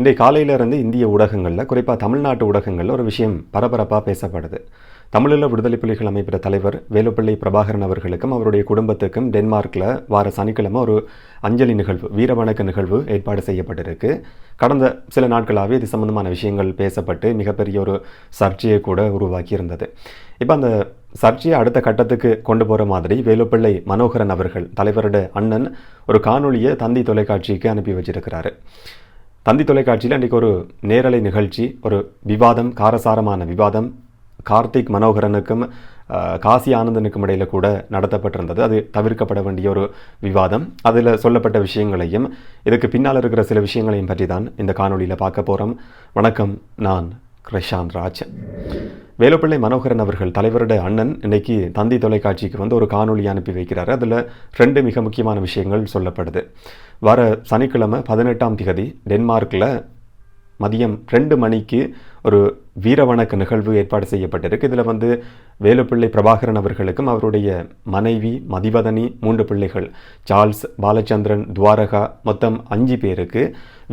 இன்றைய காலையிலிருந்து இந்திய ஊடகங்களில் குறிப்பாக தமிழ்நாட்டு ஊடகங்களில் ஒரு விஷயம் பரபரப்பாக பேசப்படுது. தமிழில் விடுதலை புலிகள் அமைப்பிற தலைவர் வேலுப்பிள்ளை பிரபாகரன் அவர்களுக்கும் அவருடைய குடும்பத்துக்கும் டென்மார்க்கில் வார சனிக்கிழமை ஒரு அஞ்சலி நிகழ்வு வீரவணக்க நிகழ்வு ஏற்பாடு செய்யப்பட்டிருக்கு. கடந்த சில நாட்களாகவே இது சம்பந்தமான விஷயங்கள் பேசப்பட்டு மிகப்பெரிய ஒரு சர்ச்சையை கூட உருவாக்கி இருந்தது இப்போ அந்த சர்ச்சையை அடுத்த கட்டத்துக்கு கொண்டு போகிற மாதிரி வேலுப்பிள்ளை மனோகரன் அவர்கள் தலைவரோட அண்ணன் ஒரு காணொளியை தந்தி தொலைக்காட்சிக்கு அனுப்பி வச்சிருக்கிறாரு. தந்தி தொலைக்காட்சியில் அன்றைக்கி ஒரு நேரலை நிகழ்ச்சி ஒரு விவாதம் காரசாரமான விவாதம். கார்த்திக் மனோகரனுக்கும் காசி ஆனந்தனுக்கும் இடையில் கூட நடத்தப்பட்டிருந்தது. அது தவிர்க்கப்பட வேண்டிய ஒரு விவாதம். அதில் சொல்லப்பட்ட விஷயங்களையும் இதுக்கு பின்னால் இருக்கிற சில விஷயங்களையும் பற்றி தான் இந்த காணொளியில் பார்க்க போகிறோம் வணக்கம் நான் கிருஷாந்த் ராஜ். வேலுப்பிள்ளை மனோகரன் அவர்கள் தலைவருடைய அண்ணன் இன்னைக்கு தந்தி தொலைக்காட்சிக்கு வந்து ஒரு காணொலி அனுப்பி வைக்கிறார். அதில் ரெண்டு மிக முக்கியமான விஷயங்கள் சொல்லப்படுது. வர சனிக்கிழமை பதினெட்டாம் திகதி டென்மார்க்கில் மதியம் ரெண்டு மணிக்கு ஒரு வீரவணக்க நிகழ்வு ஏற்பாடு செய்யப்பட்டிருக்கு. இதில் வந்து வேலுப்பிள்ளை பிரபாகரன் அவர்களுக்கும் அவருடைய மனைவி மதிவதனி மூன்று பிள்ளைகள் சார்ல்ஸ் பாலச்சந்திரன் துவாரகா மொத்தம் அஞ்சு பேருக்கு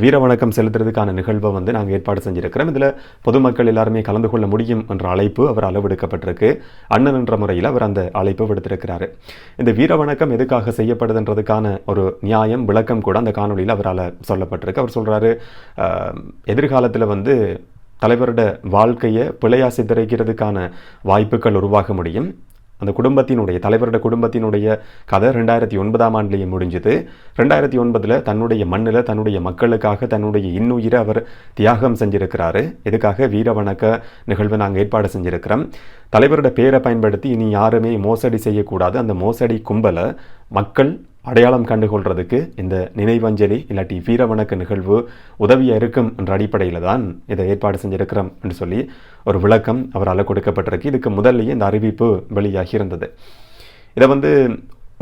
வீரவணக்கம் செலுத்துறதுக்கான நிகழ்வை வந்து நாங்கள் ஏற்பாடு செஞ்சுருக்கிறோம். இதில் பொதுமக்கள் எல்லாருமே கலந்து கொள்ள முடியும் என்ற அழைப்பு அவர் அளவெடுக்கப்பட்டிருக்கு. அண்ணன் என்ற முறையில் அவர் அந்த அழைப்பு விடுத்திருக்கிறாரு. இந்த வீரவணக்கம் எதுக்காக செய்யப்படுதுன்றதுக்கான ஒரு நியாயம் விளக்கம் கூட அந்த காணொலியில் அவரால் சொல்லப்பட்டிருக்கு. அவர் சொல்கிறாரு எதிர்காலத்தில் வந்து தலைவரோட வாழ்க்கையை பிழையா சித்தரிக்கிறதுக்கான வாய்ப்புகள் உருவாக முடியும். அந்த குடும்பத்தினுடைய தலைவரோட குடும்பத்தினுடைய கதை ரெண்டாயிரத்தி ஒன்பதாம் ஆண்டுலேயே முடிஞ்சுது. ரெண்டாயிரத்தி ஒன்பதில் தன்னுடைய மண்ணில் தன்னுடைய மக்களுக்காக தன்னுடைய இன்னுயிரை அவர் தியாகம் செஞ்சிருக்கிறாரு. இதுக்காக வீரவணக்க நிகழ்வை நாங்கள் ஏற்பாடு செஞ்சுருக்கிறோம். தலைவரோட பேரை பயன்படுத்தி இனி யாருமே மோசடி செய்யக்கூடாது. அந்த மோசடி கும்பலை மக்கள் அடையாளம் கண்டுகொள்றதுக்கு இந்த நினைவஞ்சலி இல்லாட்டி வீரவணக்க நிகழ்வு உதவியாக இருக்கும் என்ற அடிப்படையில் தான் இதை ஏற்பாடு செஞ்சிருக்கிறோம் என்று சொல்லி ஒரு விளக்கம் அவரால் கொடுக்கப்பட்டிருக்கு. இதுக்கு முதல்லயே இந்த அறிவிப்பு வெளியாகி இருந்தது. இதை வந்து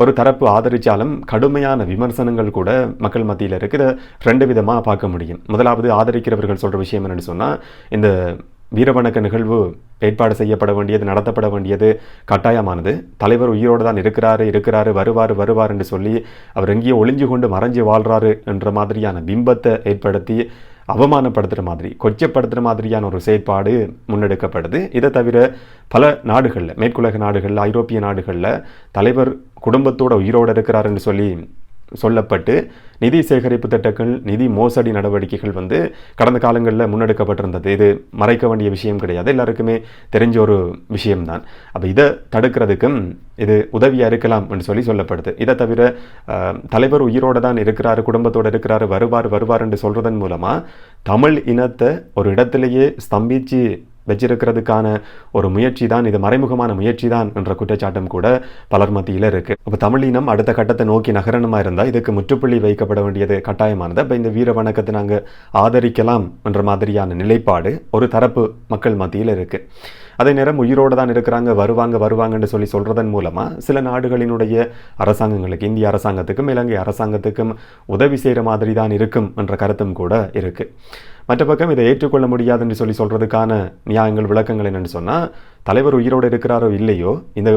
ஒரு தரப்பு ஆதரித்தாலும் கடுமையான விமர்சனங்கள் கூட மக்கள் மத்தியில் இருக்குது. இதை ரெண்டு விதமாக பார்க்க முடியும். முதலாவது ஆதரிக்கிறவர்கள் சொல்கிற விஷயம் என்னென்னு சொன்னால் இந்த வீரவணக்க நிகழ்வு ஏற்பாடு செய்யப்பட வேண்டியது நடத்தப்பட வேண்டியது கட்டாயமானது. தலைவர் உயிரோடு தான் இருக்கிறாரு இருக்கிறாரு வருவார் வருவார் என்று சொல்லி அவர் எங்கேயோ ஒளிஞ்சு கொண்டு மறைஞ்சு வாழ்றாரு என்ற மாதிரியான பிம்பத்தை ஏற்படுத்தி அவமானப்படுத்துகிற மாதிரி கொச்சப்படுத்துகிற மாதிரியான ஒரு செயற்பாடு முன்னெடுக்கப்படுது. இதை தவிர பல நாடுகளில் மேற்குலக நாடுகளில் ஐரோப்பிய நாடுகளில் தலைவர் குடும்பத்தோட உயிரோடு இருக்கிறாருன்னு சொல்லி சொல்லப்பட்டு நிதி சேகரிப்பு திட்டங்கள் நிதி மோசடி நடவடிக்கைகள் வந்து கடந்த காலங்களில் முன்னெடுக்கப்பட்டிருந்தது. இது மறைக்க வேண்டிய விஷயம் கிடையாது. எல்லாருக்குமே தெரிஞ்ச ஒரு விஷயம்தான். அப்போ இதை தடுக்கிறதுக்கும் இது உதவியாக இருக்கலாம் என்று சொல்லி சொல்லப்படுது. இதை தவிர தலைவர் உயிரோடு தான் இருக்கிறாரு குடும்பத்தோடு இருக்கிறாரு வருவார் வருவார் என்று சொல்கிறதன் மூலமாக தமிழ் இனத்தை ஒரு இடத்துலையே ஸ்தம்பிச்சு வச்சிருக்கிறதுக்கான ஒரு முயற்சி தான் இது மறைமுகமான முயற்சி தான் என்ற குற்றச்சாட்டும் கூட பலர் மத்தியில் இருக்குது அப்போ தமிழினம் அடுத்த கட்டத்தை நோக்கி நகரணமாக இருந்தால் இதுக்கு முற்றுப்புள்ளி வைக்கப்பட வேண்டியது கட்டாயமானது. அப்போ இந்த வீர வணக்கத்தை நாங்கள் ஆதரிக்கலாம் என்ற மாதிரியான நிலைப்பாடு ஒரு தரப்பு மக்கள் மத்தியில் இருக்குது அதே நேரம் உயிரோடு தான் இருக்கிறாங்க வருவாங்க வருவாங்கன்னு சொல்லி சொல்கிறதன் மூலமாக சில நாடுகளினுடைய அரசாங்கங்களுக்கு இந்திய அரசாங்கத்துக்கும் இலங்கை அரசாங்கத்துக்கும் உதவி செய்கிற மாதிரி தான் இருக்கும் என்ற கருத்தும் கூட இருக்குது மற்ற பக்கம் இதை ஏற்றுக்கொள்ள முடியாதுன்னு சொல்லி சொல்கிறதுக்கான நியாயங்கள் விளக்கங்கள் என்னென்னு சொன்னால் தலைவர் உயிரோடு இருக்கிறாரோ இல்லையோ இந்த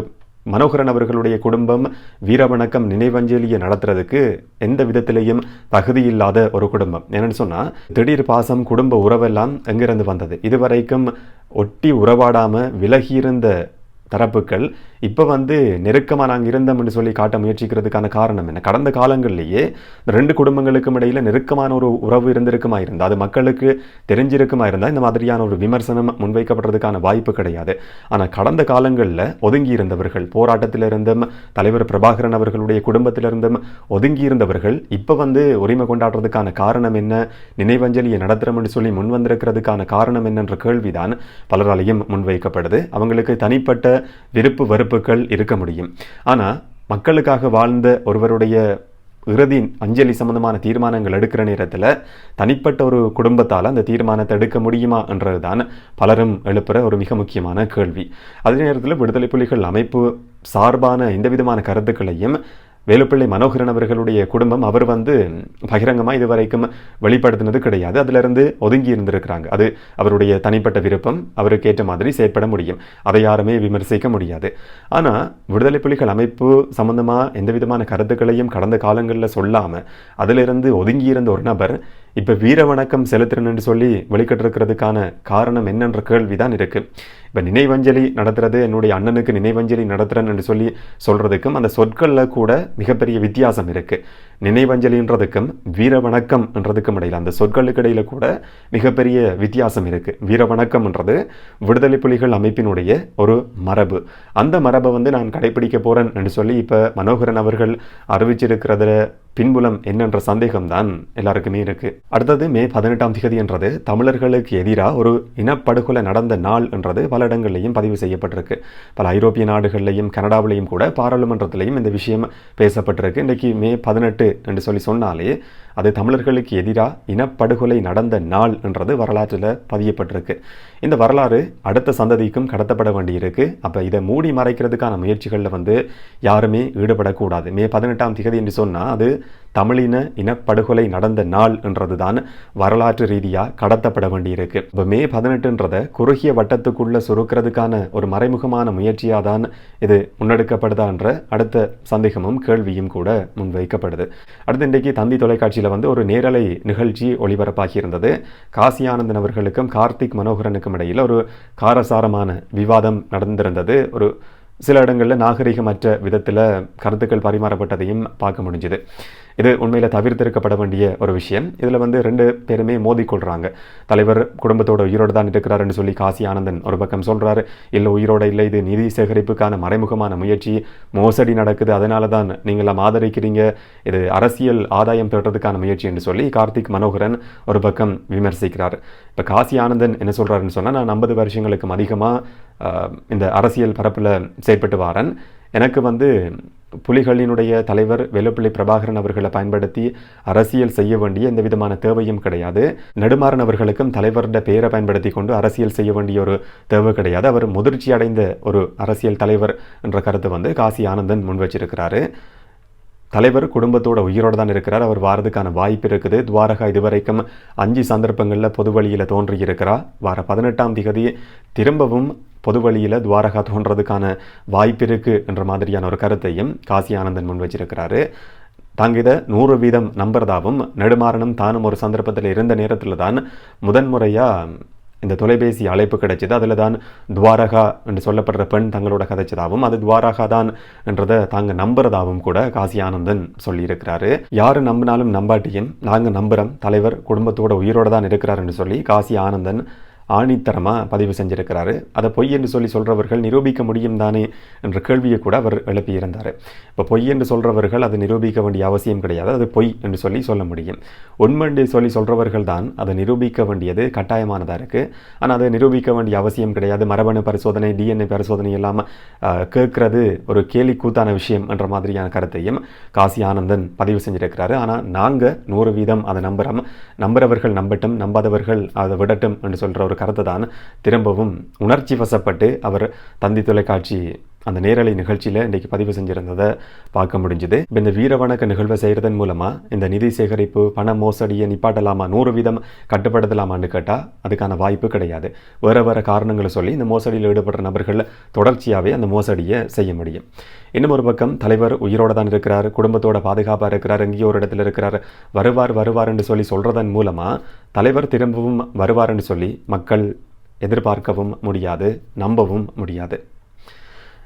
மனோகரன் அவர்களுடைய குடும்பம் வீரவணக்கம் நினைவஞ்சலியை நடத்துறதுக்கு எந்த விதத்திலையும் தகுதி இல்லாத ஒரு குடும்பம். என்னென்னு சொன்னால் திடீர் பாசம் குடும்ப உறவெல்லாம் எங்கிருந்து வந்தது? இதுவரைக்கும் ஒட்டி உறவாடாமல் விலகியிருந்த தரப்புகள் இப்போ வந்து நெருக்கமாக நாங்கள் இருந்தோம்னு சொல்லி காட்ட முயற்சிக்கிறதுக்கான காரணம் என்ன? கடந்த காலங்கள்லேயே ரெண்டு குடும்பங்களுக்கும் இடையில் நெருக்கமான ஒரு உறவு இருந்திருக்குமா இருந்தால் அது மக்களுக்கு தெரிஞ்சிருக்குமா இருந்தால் இந்த மாதிரியான ஒரு விமர்சனம் முன்வைக்கப்படுறதுக்கான வாய்ப்பு கிடையாது. ஆனால் கடந்த காலங்களில் ஒதுங்கி இருந்தவர்கள் போராட்டத்தில் இருந்தும் தலைவர் பிரபாகரன் அவர்களுடைய குடும்பத்திலிருந்தும் ஒதுங்கி இருந்தவர்கள் இப்போ வந்து உரிமை கொண்டாடுறதுக்கான காரணம் என்ன? நினைவஞ்சலியை நடத்துகிறோம்னு சொல்லி முன் வந்திருக்கிறதுக்கான காரணம் என்னன்ற கேள்விதான் பலராலையும் முன்வைக்கப்படுது. அவங்களுக்கு தனிப்பட்ட விருப்பு வெறுப்புகள் இருக்க முடியும். ஆனால் மக்களுக்காக வாழ்ந்த ஒருவருடைய இறுதி அஞ்சலி சம்பந்தமான தீர்மானங்கள் எடுக்கிற நேரத்தில் தனிப்பட்ட ஒரு குடும்பத்தால் அந்த தீர்மானத்தை எடுக்க முடியுமா என்றதுதான் பலரும் எழுப்புற ஒரு மிக முக்கியமான கேள்வி. அதே நேரத்தில் விடுதலை புலிகள் அமைப்பு சார்பான எந்த விதமான கருத்துக்களையும் வேலுப்பிள்ளை மனோகரன் அவர்களுடைய குடும்பம் அவர் வந்து பகிரங்கமாக இதுவரைக்கும் வெளிப்படுத்தினது கிடையாது. அதிலிருந்து ஒதுங்கி இருந்திருக்கிறாங்க. அது அவருடைய தனிப்பட்ட விருப்பம். அவருக்கு ஏற்ற மாதிரி செயற்பட முடியும். அதை யாருமே விமர்சிக்க முடியாது. ஆனால் விடுதலை புலிகள் அமைப்பு சம்பந்தமாக எந்த விதமான கருத்துக்களையும் கடந்த காலங்களில் சொல்லாமல் அதிலிருந்து ஒதுங்கி இருந்த ஒரு நபர் இப்போ வீர வணக்கம் செலுத்துறேன்னு சொல்லி வெளிக்கிட்டிருக்கிறதுக்கான காரணம் என்னன்ற கேள்வி தான் இருக்குது இப்போ நினைவஞ்சலி நடத்துறது என்னுடைய அண்ணனுக்கு நினைவஞ்சலி நடத்துகிறேன்னு சொல்லி சொல்கிறதுக்கும் அந்த சொற்களில் கூட மிகப்பெரிய வித்தியாசம் இருக்குது நினைவஞ்சலின்றதுக்கும் வீர வணக்கம்ன்றதுக்கும் இடையில் அந்த சொற்களுக்கு இடையில் கூட மிகப்பெரிய வித்தியாசம் இருக்குது வீர வணக்கம்ன்றது விடுதலை புலிகள் அமைப்பினுடைய ஒரு மரபு. அந்த மரபை வந்து நான் கடைபிடிக்க போகிறேன் என்று சொல்லி இப்போ மனோகரன் அவர்கள் அறிவிச்சிருக்கிறத பின்புலம் என்னன்ற சந்தேகம் தான் எல்லாருக்குமே இருக்கு. அடுத்தது மே பதினெட்டாம் திகதி என்றது தமிழர்களுக்கு எதிராக ஒரு இனப்படுகொலை நடந்த நாள் என்றது பல இடங்கள்லையும் பதிவு செய்யப்பட்டிருக்கு. பல ஐரோப்பிய நாடுகள்லையும் கனடாவிலையும் கூட பாராளுமன்றத்திலையும் இந்த விஷயம் பேசப்பட்டிருக்கு. இன்றைக்கு மே பதினெட்டு என்று சொல்லி சொன்னாலே அது தமிழர்களுக்கு எதிராக இனப்படுகொலை நடந்த நாள் என்றது வரலாற்றில் பதியப்பட்டிருக்கு. இந்த வரலாறு அடுத்த சந்ததிக்கும் கடத்தப்பட வேண்டியிருக்கு. அப்போ இதை மூடி மறைக்கிறதுக்கான முயற்சிகளில் வந்து யாருமே ஈடுபடக்கூடாது. மே பதினெட்டாம் திகதி என்று சொன்னால் அது தமிழின இனப்படுகொலை நடந்த நாள் என்றதுதான் வரலாற்று ரீதியாக கடத்தப்பட வேண்டியிருக்கு. இப்போ மே பதினெட்டுன்றதை குறுகிய வட்டத்துக்குள்ள சுருக்கிறதுக்கான ஒரு மறைமுகமான முயற்சியாக தான் இது முன்னெடுக்கப்படுதான்ற அடுத்த சந்தேகமும் கேள்வியும் கூட முன்வைக்கப்படுது. அடுத்து இன்றைக்கு தந்தி தொலைக்காட்சியில் வந்து ஒரு நேரலை நிகழ்ச்சி ஒளிபரப்பாகி இருந்தது காசி ஆனந்தன் அவர்களுக்கும் கார்த்திக் மனோகரனுக்கும் இடையில் ஒரு காரசாரமான விவாதம் நடந்திருந்தது. ஒரு சில இடங்களில் நாகரிகமற்ற விதத்தில் கருத்துக்கள் பரிமாறப்பட்டதையும் பார்க்க முடிஞ்சுது. இது உண்மையில் தவிர்த்திருக்கப்பட வேண்டிய ஒரு விஷயம். இதில் வந்து ரெண்டு பேருமே மோதிக்கொள்கிறாங்க தலைவர் குடும்பத்தோட உயிரோடு தான் இருக்கிறாருன்னு சொல்லி காசி ஆனந்தன் ஒரு பக்கம் சொல்கிறாரு இல்லை உயிரோட இல்லை இது நிதி சேகரிப்புக்கான மறைமுகமான முயற்சி. மோசடி நடக்குது அதனால தான் நீங்களாம் ஆதரிக்கிறீங்க. இது அரசியல் ஆதாயம் பெறுறதுக்கான முயற்சி என்று சொல்லி கார்த்திக் மனோகரன் ஒரு பக்கம் விமர்சிக்கிறார். இப்போ காசி ஆனந்தன் என்ன சொல்கிறாருன்னு சொன்னால் நான் ஐம்பது வருஷங்களுக்கும் அதிகமாக இந்த அரசியல் பரப்பில் செயற்பட்டு வாரன். எனக்கு வந்து புலிகளினுடைய தலைவர் வெள்ளப்பிள்ளை பிரபாகரன் அவர்களை பயன்படுத்தி அரசியல் செய்ய வேண்டிய எந்த விதமான தேவையும் கிடையாது. நெடுமாறன் அவர்களுக்கும் தலைவருடைய பெயரை பயன்படுத்தி கொண்டு அரசியல் செய்ய வேண்டிய ஒரு தேவை கிடையாது. அவர் முதிர்ச்சி அடைந்த ஒரு அரசியல் தலைவர் என்ற கருத்தை வந்து காசி ஆனந்தன் முன் வச்சிருக்கிறாரு. தலைவர் குடும்பத்தோட உயிரோடு தான் இருக்கிறார். அவர் வாரதுக்கான வாய்ப்பு இருக்குது. துவாரகா இதுவரைக்கும் அஞ்சு சந்தர்ப்பங்களில் பொது வழியில் தோன்றியிருக்கிறார். வார பதினெட்டாம் திகதி திரும்பவும் பொது வழியில் துவாரகா தோன்றதுக்கான வாய்ப்பு இருக்குது என்ற மாதிரியான ஒரு கருத்தையும் காசி ஆனந்தன் முன் வச்சிருக்கிறாரு. தாங்க இதை நூறு வீதம் நம்புறதாவும் நெடுமாறனும் தானும் ஒரு சந்தர்ப்பத்தில் இருந்த நேரத்தில் தான் முதன்முறையாக இந்த தொலைபேசி அழைப்பு கிடைச்சது. அதில் தான் துவாரகா என்று சொல்லப்படுற பெண் தங்களோட கதைச்சதாகவும் அது துவாரகா தான் என்றதை தாங்க நம்புறதாகவும் கூட காசி ஆனந்தன் சொல்லியிருக்கிறாரு. யாரு நம்பினாலும் நம்பாட்டியும் நாங்கள் நம்புகிறோம் தலைவர் குடும்பத்தோட உயிரோட தான் இருக்கிறாருன்னு சொல்லி காசி ஆனந்தன் ஆணித்தரமாக பதிவு செஞ்சிருக்கிறாரு. அதை பொய் என்று சொல்லி சொல்கிறவர்கள் நிரூபிக்க முடியும் தானே என்ற கேள்வியை கூட அவர் எழுப்பியிருந்தார். இப்போ பொய் என்று சொல்கிறவர்கள் அதை நிரூபிக்க வேண்டிய அவசியம் கிடையாது. அது பொய் என்று சொல்லி சொல்ல முடியும். உண்மை என்று சொல்லி சொல்கிறவர்கள் தான் அதை நிரூபிக்க வேண்டியது கட்டாயமானதாக இருக்குது ஆனால் அதை நிரூபிக்க வேண்டிய அவசியம் கிடையாது. மரபணு பரிசோதனை டிஎன்ஏ பரிசோதனை இல்லாமல் கேட்குறது ஒரு கேலி கூத்தான விஷயம் என்ற மாதிரியான கருத்தையும் காசி ஆனந்தன் பதிவு செஞ்சிருக்கிறாரு. ஆனால் நாங்கள் நூறு வீதம் அதை நம்புகிறோம் நம்புறவர்கள் நம்பட்டும் நம்பாதவர்கள் அதை விடட்டும் என்று சொல்கிற ஒரு கருத்தை தான் திரும்பவும் உணர்ச்சி வசப்பட்டு அவர் தந்தி தொலைக்காட்சி அந்த நேரலை நிகழ்ச்சியில் இன்றைக்கி பதிவு செஞ்சுருந்ததை பார்க்க முடிஞ்சுது. இப்போ இந்த வீரவணக்க நிகழ்வை செய்கிறதன் மூலமாக இந்த நிதி சேகரிப்பு பண மோசடியை நிப்பாட்டலாமா நூறு வீதம் கட்டுப்படுத்தலாமான்னு கேட்டால் அதுக்கான வாய்ப்பு கிடையாது. வேறு வேறு காரணங்களை சொல்லி இந்த மோசடியில் ஈடுபடுற நபர்கள் தொடர்ச்சியாகவே அந்த மோசடியை செய்ய முடியும். இன்னும் ஒரு பக்கம் தலைவர் உயிரோடு தான் இருக்கிறார் குடும்பத்தோட பாதுகாப்பாக இருக்கிறார் எங்கேயோ ஒரு இடத்துல இருக்கிறார். வருவார் வருவார் என்று சொல்லி சொல்கிறதன் மூலமாக தலைவர் திரும்பவும் வருவார் என்று சொல்லி மக்கள் எதிர்பார்க்கவும் முடியாது நம்பவும் முடியாது.